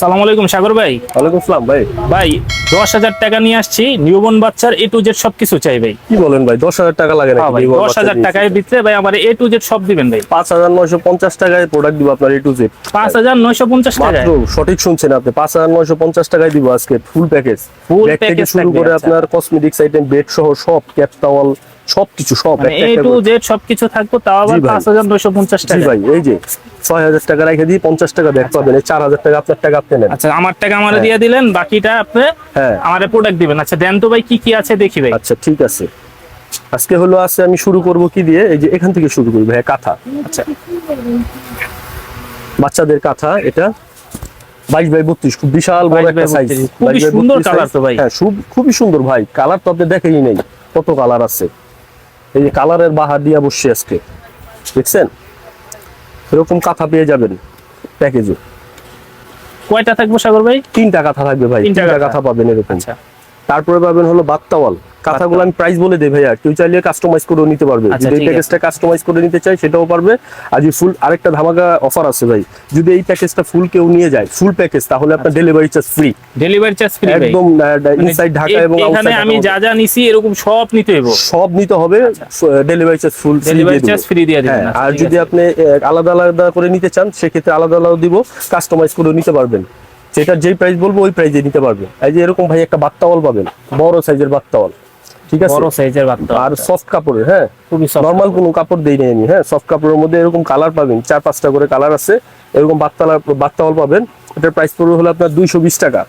সালাম আলাইকুম সাগর ভাই। ওয়ালাইকুম আসসালাম ভাই। ভাই দশ হাজার টাকা নিয়ে আসছি নিউবন বাচ্চার এ টু জেড সবকিছু চাই ভাই। কি বলেন ভাই দশ হাজার টাকা লাগে হ্যাঁ দশ হাজার টাকায় দিতে ভাই আমার এ টু জেড সব দিবেন ভাই। পাঁচ হাজার নয়শো পঞ্চাশ টাকায় প্রোডাক্ট দিব আপনার এ টু জেড পাঁচ হাজার নয়শো পঞ্চাশ মাত্র সঠিক শুনছেন আপনি পাঁচ হাজার নয়শো পঞ্চাশ টাকায় দিব আজকে ফুল প্যাকেজ থেকে package শুরু করে আচ্ছা। আপনার কসমেটিক্স আইটেম বেড সহ সব ক্যাপ টাওয়াল সবকিছু সব মানে এ টু জেড সবকিছু থাকব তাও আবার ভাই। জি এই যে ছয় হাজার টাকা রেখে দিয়ে পঞ্চাশ টাকা পাবেন এই হাজার টাকা আপনার টাকা আপনি নেন আচ্ছা আমার টাকা আমার হ্যাঁ। দিয়ে দিলেন বাকিটা আপনি হ্যাঁ। আমার প্রোডাক্ট দিবেন। আচ্ছা দেন তো ভাই কি কি আছে দেখি ভাই। আচ্ছা ঠিক আছে। আজকে হলো আছে আমি শুরু করব কি দিয়ে? এই যে এখান থেকে শুরু করি ভাই কাঁথা। আচ্ছা। বাচ্চাদের কাঁথা এটা বাইশ বাই বত্রিশ খুব বিশাল বড় একটা সাইজ খুবই সুন্দর তো ভাই। হ্যাঁ খুব খুবই সুন্দর ভাই। কালার তো আপনি দেখেই নেই কত কালার আছে। এই যে কালারের বাহার দিয়ে বসছে আজকে। দেখছেন? এরকম কাঁথা পেয়ে যাবেন প্যাকেজে। কয়টা থাকব সাগর ভাই? তিনটা কাঁথা থাকবে ভাই তিনটা। কাঁথা পাবেন এরকম। আচ্ছা। তারপরে পাবেন হলো বাত্তাওয়াল। কাঁথাগুলো আমি প্রাইস বলে দেই ভাইয়া। কেউ চাইলে কাস্টমাইজ করেও নিতে পারবে। আচ্ছা, যদি এই। প্যাকেজটা কাস্টমাইজ করে নিতে চাই সেটাও পারবে। আর যদি ফুল আরেকটা ধামাকা অফার আছে ভাই যদি এই প্যাকেজটা ফুল কেউ নিয়ে যায় ফুল প্যাকেজ তাহলে আপনার delivery charge free delivery charge free একদম মানে ইনসাইড ঢাকা এ- এবং এখানে আমি যা যা নিছি এরকম সব নিতে হইব। সব নিতে হবে delivery charge full delivery charge free দিয়ে দিবেন হ্যাঁ আচ্ছা, আর যদি আপনি আলাদা আলাদা করে নিতে চান সেক্ষেত্রে আলাদা আলাদা দিব কাস্টমাইজ করে নিতে পারবেন। সেটা যেই প্রাইস বলব ওই প্রাইসে নিতে পারবেন। এই যে এরকম ভাই একটা বাত্তাওয়াল পাবেন বড় সাইজের বাত্তাওয়াল। ঠিক আছে? বড় সাইজের বাচ্চা আর সফট কাপড়ের হ্যাঁ? খুবই নর্মাল কোনো কাপড় দেই নাই আমি হ্যাঁ? সফট কাপড়ের মধ্যে এরকম কালার পাবেন চার পাঁচটা করে কালার আছে। এরকম বাত্তালা বাত্তাওয়াল পাবেন। এটার প্রাইস পড়বে হলো আপনার দুইশো বিশ টাকা।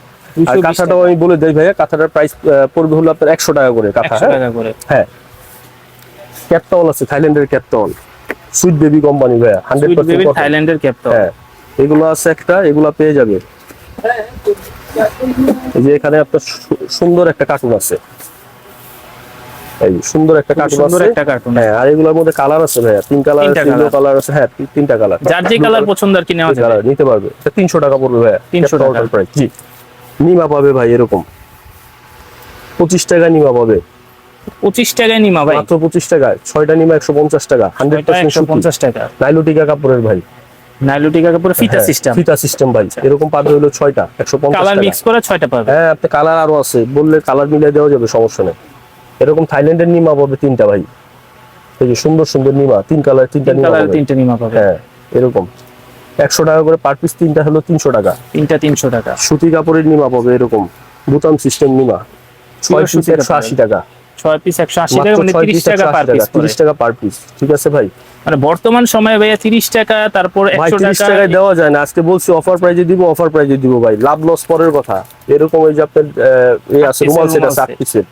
আর কাঁথাটাও আমি বলে দেই ভাইয়া কাঁথাটার প্রাইস পড়বে হলো আপনার একশো টাকা করে কাঁথা হ্যাঁ? হ্যাঁ। ক্যাপটাওয়াল আছে থাইল্যান্ডের ক্যাপটাওয়াল সুইট বেবি কোম্পানি ভাইয়া হান্ড্রেড পার্সেন্ট থাইল্যান্ডের ক্যাপ হ্যাঁ। এগুলো আছে একটা এগুলা পেয়ে যাবে। এই যে এখানে আপনার সুন্দর একটা কার্টুন আছে। এই সুন্দর একটা কার্টুন সুন্দর একটা কার্টুন হ্যাঁ আর এগুলোর মধ্যে কালার আছে ভাইয়া। তিন কালার তিনটা কালার আছে। হ্যাঁ তিনটা কালার যার যে কালার পছন্দ আর কি নেওয়া যাবে। কালার নিতে পারবে। এটা তিনশো টাকা পড়বে ভাইয়া। 300 টাকা। প্রাইস জি। নিমা পাবে ভাই এরকম। পঁচিশ টাকা নিমা পাবে। পঁচিশ টাকায় নিমা ভাই। মাত্র টাকায়। ছয়টা নিমা একশো পঞ্চাশ টাকা। হান্ড্রেড পার্সেন্ট একশো পঞ্চাশ টাকা। নাইলোটিকা কাপড়ের ভাই। নাইলুটিকা কাপড়ে ফিতা হ্যাঁ, সিস্টেম ফিতা সিস্টেম ভাই। এরকম পাবে হলো ছয়টা একশো পঞ্চাশ কালার টাকা মিক্স করে ছয়টা পাবে। হ্যাঁ আপনি কালার আরও আছে। বললে কালার মিলিয়ে দেওয়া যাবে সমস্যা নেই। এরকম থাইল্যান্ডের নিমা পাবে তিনটা ভাই। এই যে সুন্দর সুন্দর নিমা তিন কালার তিনটা নিমা তিনটে নিমা পাবে হ্যাঁ এরকম। একশো টাকা করে পার পিস তিনটা হলো তিনশো টাকা। তিনটা তিনশো টাকা। সুতি কাপড়ের নিমা পাবে এরকম। বুতাম সিস্টেম নিমা। ছয় পিস একশো আশি টাকা। ছয় পিস একশো আশি টাকা মানে তিরিশ টাকা পার পিস তিরিশ টাকা পার পিস ঠিক আছে ভাই? মানে বর্তমান সময়ে ভাইয়া তিরিশ টাকা তারপর একশো টাকায় দেওয়া যায় না। আজকে বলছি অফার প্রাইজে দিব অফার প্রাইজে দিব ভাই। লাভ লস পরের কথা। এরকম যে আপনার এই আছে রুমাল সেট আছে আট পিসের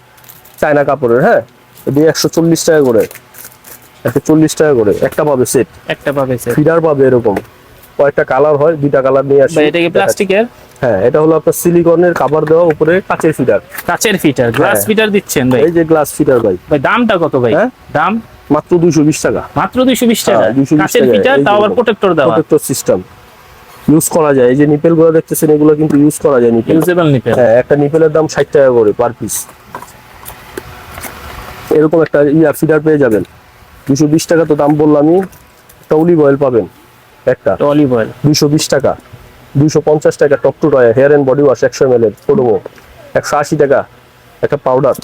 চায়না কাপড়ের হ্যাঁ? এটি একশো চল্লিশ টাকা করে একশো চল্লিশ টাকা করে একটা পাবে সেট একটা পাবে ফিডার পাবে এরকম। কয়েকটা কালার হয় দুইটা কালার নিয়ে আসি। এটা কি প্লাস্টিকের? হ্যাঁ এটা হলো আপনার সিলিকনের কাভার দেওয়া উপরে কাচের ফিডার। কাচের ফিটার গ্লাস হ্যাঁ। ফিটার দিচ্ছেন ভাই? এই যে গ্লাস ফিটার ভাই। ভাই দামটা কত ভাই? হ্যাঁ? দাম? মাত্র দুইশো বিশ টাকা। মাত্র দুইশো বিশ টাকা? হ্যাঁ, 220 কাচের ফিটার তাও আবার। প্রোটেক্টর দেওয়া। প্রোটেক্টর সিস্টেম ইউজ করা যায়। এই যে নিপেলগুলো দেখতেছেন এগুলো কিন্তু ইউজ করা যায় নিপেল ইউজেবল নিপেল হ্যাঁ একটা নিপেলের দাম ষাট টাকা করে পার পিস এরকম একটা ইয়া ফিডার পেয়ে যাবেন। দুশো বিশ টাকা তো দাম বললামই অলিভ অয়েল পাবেন একটা। অলিভ অয়েল দুইশো বিশ টাকা দুইশো পঞ্চাশ টাকা top to toe hair and body wash একশো এম এল এর প্রোডোমো একশো আশি টাকা একটা পাউডার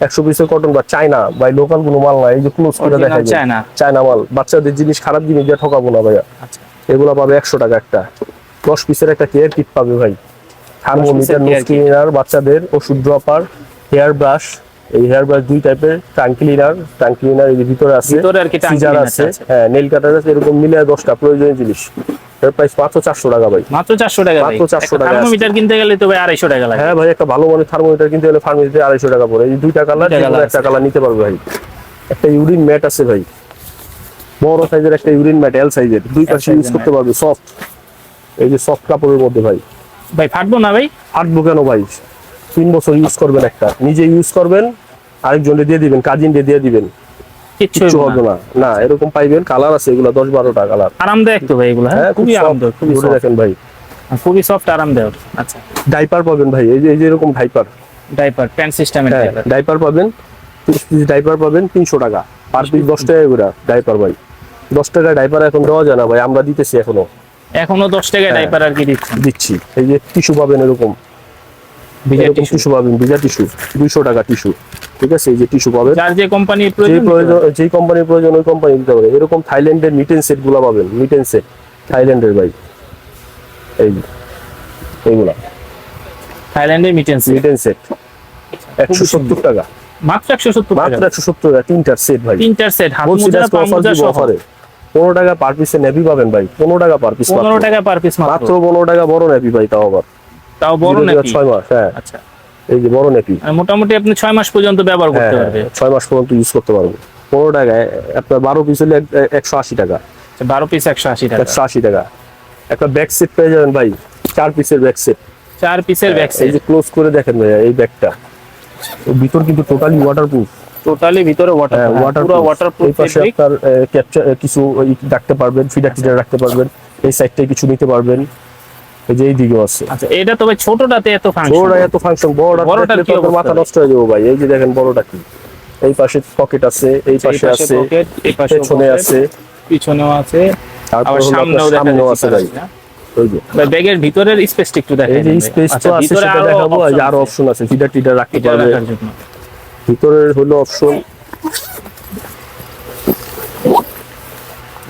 একশো পিসের কটন বা চায়না বা লোকাল কোনো মাল না এই যে ক্লোজ করে দেখা যায় চায়না। চায়না মাল বাচ্চাদের জিনিস খারাপ জিনিস দিয়ে ঠকাবো না ভাইয়া। আচ্ছা। এগুলো পাবে একশো টাকা একটা। দশ পিসের একটা কেয়ার কিট পাবে ভাই। থার্মোমিটার নোজ ক্লিনার বাচ্চাদের ওষুধ ড্রপার হেয়ার ব্রাশ এই হেয়ার ব্রাশ দুই টাইপের টাং ক্লিনার টাং ক্লিনার এই ভিতরে আছে ভিতরে আর কি সিজার আছে আছে। হ্যাঁ নেল কাটার আছে এরকম মিলে দশটা প্রয়োজনীয় জিনিস। এর প্রাইস মাত্র চারশো টাকা ভাই। মাত্র চারশো টাকা ভাই। মাত্র 400 টাকা থার্মোমিটার কিনতে গেলে তো ভাই আড়াইশো টাকা লাগে। হ্যাঁ ভাই একটা ভালো মানের থার্মোমিটার কিনতে হলে ফার্মেসিতে আড়াইশো টাকা পড়ে। এই দুইটা কালার একটা কালার নিতে পারবে ভাই। একটা ইউরিন ম্যাট আছে ভাই। বড় সাইজের একটা ইউরিন ম্যাট এল সাইজের দুই পাশে ইউজ করতে পারবে সফট এই যে সফট কাপড়ের মধ্যে ভাই। ভাই ফাটবো না ভাই? আটবো কেন ভাই? তিন বছর ইউজ করবেন একটা। নিজে ইউজ করবেন আরেকজনকে দিয়ে দিবেন কাজিন দিয়ে দিবেন। কিচ্ছু কিছু হবে না। না। না এরকম পাইবেন কালার আছে এগুলো দশ বারোটা কালার আরামদায়ক তো ভাই এগুলো হ্যাঁ? হ্যাঁ খুবই আরামদায়ক খুবই দেখেন ভাই। খুবই সফট আরামদায়ক। আচ্ছা। ডাইপার পাবেন ভাই এই যে এই যে এরকম ডাইপার ডাইপার প্যান্ট সিস্টেমের হ্যাঁ ডাইপার পাবেন ডাইপার পাবেন তিনশো টাকা। পার পিস দশ টাকা। করে ডাইপার ভাই। দশ টাকা ডাইপার এখন দেওয়া যায় না ভাই আমরা দিতেছি এখনও। এখনও দশ টাকা হ্যাঁ। ডাইপার আর কি দিচ্ছেন দিচ্ছি। এই যে টিস্যু পাবেন এরকম। ভিজা টিস্যু পাবেন ভিজা টিস্যু দুইশো টাকা টিস্যু ঠিক আছে? এই যে টিস্যু পাবেন। যার যে কোম্পানির প্রয়োজন যেই কোম্পানির প্রয়োজন ওই কোম্পানি দিতে পারে এরকম থাইল্যান্ডের মিটেন সেটগুলা পাবেন মিটেন সেট থাইল্যান্ডের ভাই। এই যে, এইগুলা। থাইল্যান্ডের মিটেন্স মিটেন সেট একশো সত্তর টাকা। মাত্র একশো সত্তর মাত্র একশো সত্তর টাকা তিনটার সেট ভাই। তিনটার সেট হাত মোজা পা মোজা অফারে পনেরো টাকা পার পিসে নেভি পাবেন ভাই পনেরো টাকা পার পিস পনেরো টাকা পার পিস মাত্র। মাত্র পনেরো টাকা বড় নেভি ভাই তাও আবার। তাও বড় নাকি? ছয় মাস হ্যাঁ। আচ্ছা। এই যে বড় নেভি আর মোটামুটি আপনি ছয় মাস পর্যন্ত ব্যবহার হ্যাঁ করতে পারবে। ছয় মাস পর্যন্ত ইউজ করতে পারব। পনেরো টাকায় আপনার বারো পিস হলে এক- একশো আশি টাকা। আচ্ছা, বারো পিস একশো আশি টাকা। একশো আশি টাকা। একটা ব্যাক সেট পেয়ে যাবেন ভাই। চার পিসের ব্যাক সেট চার পিসের ব্যাক এই যে ক্লোজ করে দেখেন ভাইয়া এই ব্যাগটা ভিতর কিন্তু টোটালি ওয়াটারপ্রুফ টোটালি ভিতরে ওয়াটার হ্যাঁ পুরো ওয়াটারপ্রুফ ওয়াটারপ্রুফ এই পাশে আপনার ক্যাপচার কিছু রাখতে পারবেন ফিডার টিডার রাখতে পারবেন। এই সাইডটায় কিছু নিতে পারবেন। এই যে এই দিকেও আছে। আচ্ছা এটা তবে ছোটটাতে এত ফাংশন এত ফাংশন বড়টা কি তো মাথা নষ্ট হয়ে যাব ভাই। এই যে দেখেন বড়টা কি? এই পাশে পকেট আছে এই পাশে আছে এই পাশে পেছনে আছে। পিছনেও আছে। আবার সামনেও আছে ভাই। ভাই ব্যাগের ভিতরের স্পেসটা একটু এই ভাই। স্পেস আচ্ছা, তো আছে সেটা আরও দেখাবো। আর আরও অপশন আছে। ফিডার টিডার রাখতে এটা পারবে। ভিতরের হলো অপশন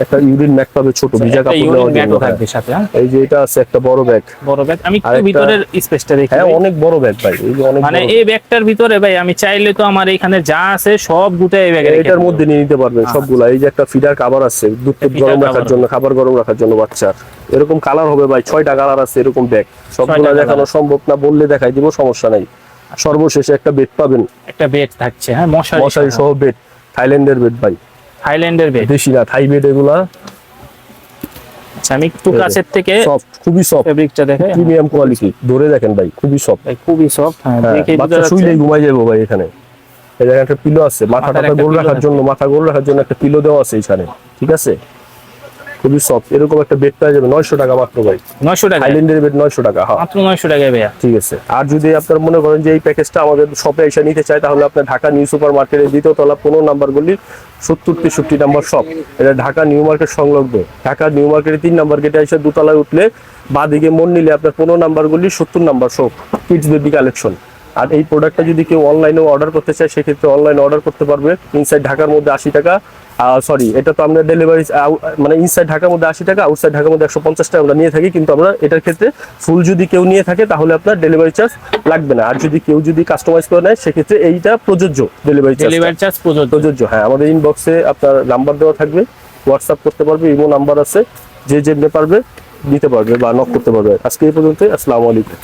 একটা ইউরিন ম্যাক পাবে ছোট ভিজা কাপড় নেওয়ার জন্য হ্যাঁ। থাকবে সাথে হ্যাঁ? এই যে এটা আছে একটা বড় ব্যাগ। বড় ব্যাগ। আমি একটু ভিতরের স্পেসটা দেখি হ্যাঁ অনেক বড় ব্যাগ ভাই এই যে অনেক মানে এই ব্যাগটার ভিতরে ভাই আমি চাইলে তো আমার এখানে যা আছে সব গুটা এই ব্যাগে এটার মধ্যে নিয়ে নিতে পারবেন সবগুলা। এই যে একটা ফিডার কাভার আছে দুধ গরম রাখার জন্য খাবার গরম রাখার জন্য বাচ্চার এরকম কালার হবে ভাই ছয়টা কালার আছে এরকম ব্যাগ। সবগুলা দেখানো সম্ভব না বললে দেখাই দিব সমস্যা নাই। সর্বশেষে একটা বেড পাবেন। একটা বেড থাকছে হ্যাঁ মশারি মশারি। সহ। বেড থাইল্যান্ডের বেড ভাই। থাইল্যান্ডের বেড দেশি না থাই বেড এগুলা। আচ্ছা আমি একটু কাছের থেকে সফট খুবই সফট ফেব্রিকটা দেখে। প্রিমিয়াম কোয়ালিটি ধরে দেখেন ভাই খুবই সফট ভাই খুবই সফট হ্যাঁ হ্যাঁ, দেখে বাচ্চা শুইলে ঘুমাই যাব ভাই এখানে। এই জায়গায় একটা পিলো আছে মাথা মাথার টাথা একটা গোল রাখার জন্য মাথা গোল রাখার জন্য একটা পিলো দেওয়া আছে এখানে ঠিক আছে? খুবই সফট এরকম একটা বেড পাওয়া যাবে নয়শো টাকা মাত্র ভাই। নয়শো টাকা থাইল্যান্ডের বেড নয়শো টাকা হ্যাঁ। মাত্র নয়শো টাকায় ভাইয়া। ঠিক আছে। আর যদি আপনার মনে করেন যে এই প্যাকেজটা আমাদের শপে এসে নিতে চায় তাহলে আপনার ঢাকা নিউ সুপার মার্কেটের দ্বিতীয় তলা পনেরো নাম্বার গলি সত্তর তেষট্টি নাম্বার শপ এটা ঢাকা নিউ মার্কেট সংলগ্ন। ঢাকা নিউ মার্কেটের তিন নাম্বার গেটে এসে দুতলায় উঠলে বা দিকে মন নিলে আপনার পনেরো নাম্বার গলি সত্তর number shop kids baby collection আর এই প্রোডাক্টটা যদি কেউ অনলাইনেও অর্ডার করতে চায় সেক্ষেত্রে অনলাইনে অর্ডার করতে পারবে ইনসাইড ঢাকার মধ্যে আশি টাকা। সরি এটা তো আমরা ডেলিভারি মানে ইনসাইড ঢাকার মধ্যে আশি টাকা আউটসাইড ঢাকার মধ্যে একশো পঞ্চাশ টাকা আমরা নিয়ে থাকি। কিন্তু আমরা এটার ক্ষেত্রে ফুল যদি কেউ নিয়ে থাকে তাহলে আপনার ডেলিভারি চার্জ লাগবে না। আর যদি কেউ যদি কাস্টমাইজ করে নেয় সেক্ষেত্রে এইটা প্রযোজ্য ডেলিভারি চার্জ ডেলিভারি চার্জ প্রযোজ্য। হ্যাঁ আমাদের ইনবক্সে আপনার নাম্বার দেওয়া থাকবে হোয়াটসঅ্যাপ করতে পারবে ইমো নাম্বার আছে যে যেমনি পারবে দিতে পারবে বা নক করতে পারবে। আজকে এই পর্যন্ত আসসালামু আলাইকুম।